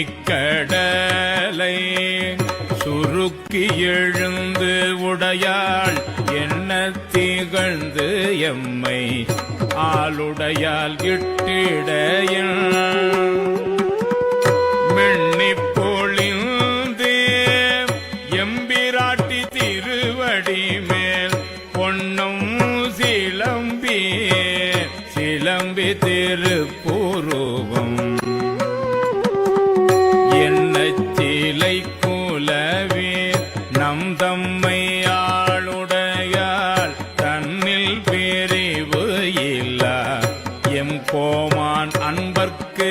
நிக்கடலை சுருக்கி எழுந்து உடையாள் என்ன திகழ்ந்து எம்மை ஆளுடையால் கிட்டிடையில். மெண்ணி பொழிந்து எம்பிராட்டி திருவடி மேல் பொன்னும் தம் தம்மை ஆளுடையால் தன்னில் பிரிவு இல்ல. எம் கோமான் அன்பர்க்கு